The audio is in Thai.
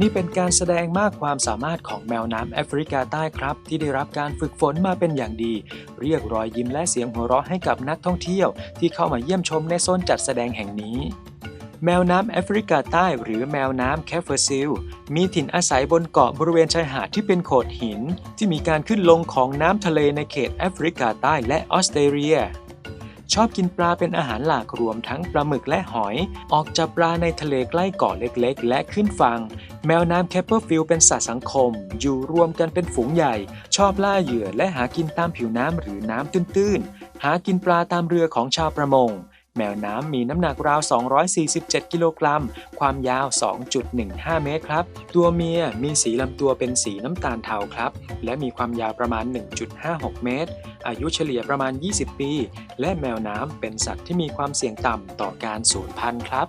นี่เป็นการแสดงมากความสามารถของแมวน้ำแอฟริกาใต้ครับ ที่ได้รับการฝึกฝนมาเป็นอย่างดี เรียกรอยยิ้มและเสียงหัวเราะให้กับนักท่องเที่ยว ที่เข้ามาเยี่ยมชมในโซนจัดแสดงแห่งนี้แมวน้ำแอฟริกาใต้หรือแมวน้ำแคฟเฟอร์ซิล มีถิ่นอาศัยบนเกาะบริเวณชายหาดที่เป็นโขดหิน ที่มีการขึ้นลงของน้ำทะเลในเขตแอฟริกาใต้และออสเตรเลีย ชอบกินปลาเป็นอาหารหลักรวมทั้งปลาหมึกและหอย ออกจับปลาในทะเลใกล้เกาะเล็กๆ และขึ้นฝั่ง แมวน้ำแคปเปอร์ฟิลเป็นสัตว์สังคม อยู่รวมกันเป็นฝูงใหญ่ ชอบล่าเหยื่อและหากินตามผิวน้ำหรือน้ำตื้นๆ หากินปลาตามเรือของชาวประมง แมวน้ำมีน้ำหนักราว 247 กิโลกรัม ความยาว 2.15 เมตรครับ ตัวเมียมีสีลำตัวเป็นสีน้ำตาลเทาครับ และมีความยาวประมาณ 1.56 เมตร อายุเฉลี่ยประมาณ 20 ปี และแมวน้ำเป็นสัตว์ที่มีความเสี่ยงต่ำต่อการสูญพันธุ์ครับ